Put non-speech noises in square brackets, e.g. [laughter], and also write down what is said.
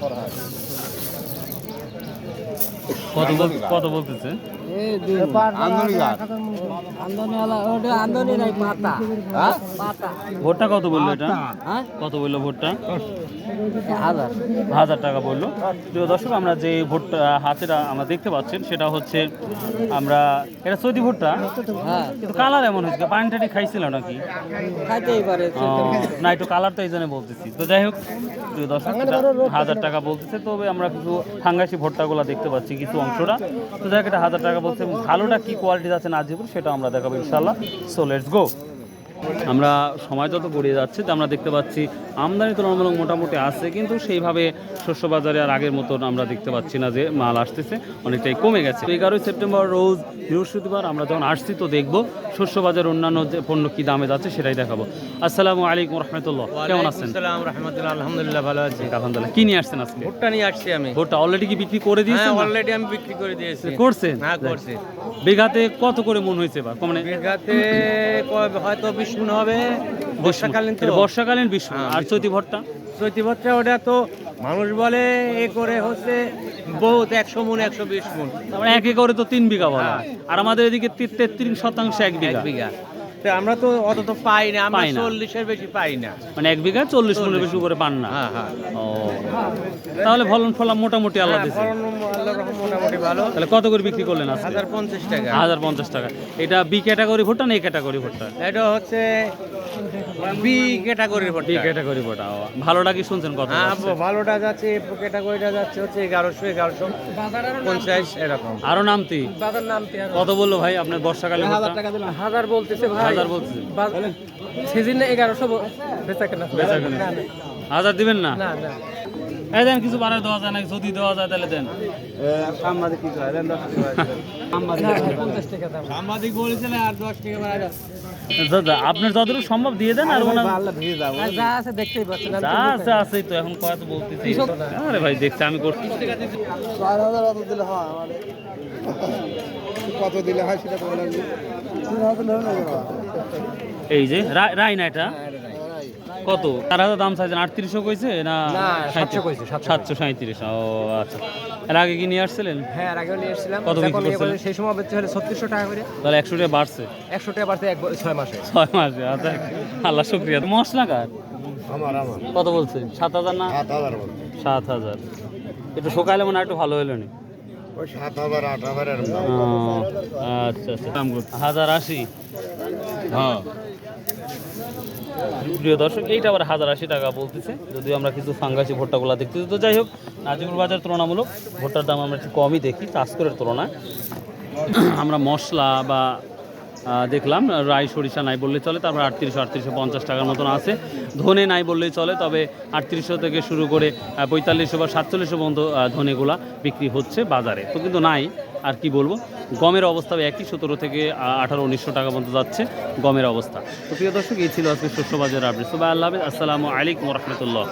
coragem. কত কত বলতেছে? ভোটটা কত বলল এটা? কত বলল ভোটটা? হাজার টাকা বলল। প্রিয় দর্শক আমরা যে ভোটটা হাতের আমরা দেখতে পাচ্ছেন সেটা হচ্ছে আমরা এটা সৌদি ভোটটা? কিন্তু কালার এমন হয়েছে পানি টানি খাইছিল নাকি? খাইতেই পারে না একটু কালার তো এই জন্য বলতেছি। তো যাই হোক প্রিয় দর্শক হাজার টাকা বলতেছে তবে আমরা কিছু ফাঙ্গাসি ভুট্টাগুলো দেখতে পাচ্ছি কিছু অংশটা তো যাই হোক এটা হাজার টাকা বলছে, এবং ভালোটা কি কোয়ালিটি আছে নাজিপুর সেটা আমরা দেখাবো ইনশাল্লাহ সো লেটস গো আমরা সময় যত গড়িয়ে যাচ্ছে তো আমরা দেখতে পাচ্ছি আমদানি তুলনামূলক মোটামুটি আছে কিন্তু সেইভাবে শস্য বাজারে আর আগের মতন আমরা দেখতে পাচ্ছি না যে মাল আসতেছে অনেকটাই কমে গেছে। এগারোই সেপ্টেম্বর রোজ বৃহস্পতিবার আমরা যখন আসছি তো দেখব শস্য বাজার অন্যান্য যে পণ্য কি দামে যাচ্ছে সেটাই দেখাবো। আসসালামু আলাইকুম রহমতুল্লাহ। কেমন আছেন? রহমতুল্লাহ আলহামদুলিল্লাহ ভালো আছি। আলহামদুলিল্লাহ। কি নিয়ে আসছেন আজকে? ভুট্টা নিয়ে আসছি আমি। ভোটটা অলরেডি কি বিক্রি করে দিয়েছেন হ্যাঁ অলরেডি আমি বিক্রি করে দিয়েছি। করছেন? হ্যাঁ করছি। বিঘাতে কত করে মন হয়েছে বা? মানে বিঘাতে হয়তো বিশ মন হবে? বর্ষাকালীন তো। বর্ষাকালীন বিশ্ব হ্যাঁ, আর চৈতি ভট্টা চৈতি ভট্টা ওটা তো মানুষ বলে এ করে হচ্ছে বহুত একশো মন একশো বিশ মন। তারপরে এক করে তো তিন বিঘা বলা। হ্যাঁ। আর আমাদের এদিকে তেত্রিশ শতাংশ এক এক বিঘা বিঘা। তো আমরা তো অত তো পাই না আমরা পাই না। চল্লিশের বেশি পাই না। মানে এক বিঘা চল্লিশ মনের বেশি করে পান না। হ্যাঁ হ্যাঁ। ও। তাহলে ফলন ফলাম মোটামুটি আল্লাহ হ্যাঁ, দিছে। ফলন আল্লাহর রহমতে মোটামুটি ভালো। তাহলে কত করে বিক্রি করলেন আজকে? হাজার পঞ্চাশ টাকা। হাজার পঞ্চাশ টাকা। এটা বি ক্যাটাগরি ভোটটা না এ ক্যাটাগরি ভোটটা? এটা হচ্ছে বি ক্যাটাগরির বি ক্যাটাগরি ও, ভালোটা কি শুনছেন কত হ্যাঁ যাচ্ছে? ভালোটা যাচ্ছে ক্যাটাগরিটা যাচ্ছে হচ্ছে এগারোশো এগারোশো পঞ্চাশ এরকম। আরও নামতি? বাজার নাম কত বলল ভাই আপনার বর্ষাকালে হাজার বলতেছে ভাই। হাজার বলছি। সিজন এগারোশো বেচা কেনা বেচা কেনা। হাজার দিবেন না? না না। এই দেন কিছু বাড়ায় দেওয়া যায় না যদি দেওয়া যায় তাহলে দেন। পঞ্চাশ টাকা দাম। সাংবাদিক বলেছিলেন আর দশ টাকা বাড়ায় আপনার যতটুকু সম্ভব দিয়ে দেন আর ওনার যা আছে দেখতেই পাচ্ছেন যা আছে আছেই তো এখন কত বলতেছি। আরে ভাই দেখছি আমি করছি। কত দিলে হয় সেটা এই যে রায় না এটা? কত? চার হাজার দাম চাইছেন আটত্রিশশো কইছে না? 700 কইছে, 700 সাতশো সাঁইত্রিশ ও আচ্ছা। এর আগে কি নিয়ে আসছিলেন? হ্যাঁ আর আগেও নিয়ে এসেছিলাম কত বিক্রি করছিলেন? সেই সময় বেচতে হলে ছত্রিশশো টাকা করে। তাহলে একশো টাকা বাড়ছে। একশো টাকা এক ছয় মাসে। ছয় মাসে আচ্ছা। আল্লাহ শুক্রিয়া। মশলা কার? আমার আমার। কত বলছে সাত হাজার না? সাত হাজার সাত হাজার। একটু সকালে মনে হয় একটু ভালো হলো নি। সাত হাজার আট হাজার ও, আচ্ছা আচ্ছা? হাজার আশি। হ্যাঁ প্রিয় দর্শক, এইটা আবার হাজার আশি টাকা বলতেছে। যদিও আমরা কিছু ফাঙ্গাসি ভুট্টাগুলো দেখতেছি। তো যাই হোক নাজিপুর বাজার তুলনামূলক ভুট্টার দাম আমরা একটু কমই দেখি, চাষকরের তুলনায়। [clears throat] আমরা মশলা বা দেখলাম, রাই, সরিষা নাই বললেই চলে, তারপর আটত্রিশশো আটত্রিশশো পঞ্চাশ টাকার মতন আছে। ধনে নাই বললেই চলে, তবে আটত্রিশশো থেকে শুরু করে পঁয়তাল্লিশশো বা সাতচল্লিশশো পর্যন্ত ধনেগুলা বিক্রি হচ্ছে বাজারে। তো কিন্তু নাই আর কি বলব? গমের অবস্থা একই, সতেরো থেকে আঠারো, উনিশশো টাকা পর্যন্ত যাচ্ছে গমের অবস্থা। তো প্রিয় দর্শক, এই ছিল আজকে শস্য বাজার আপডেট সবাই আল্লাহ। আসসালামু আলাইকুম রহমতুল্লাহ।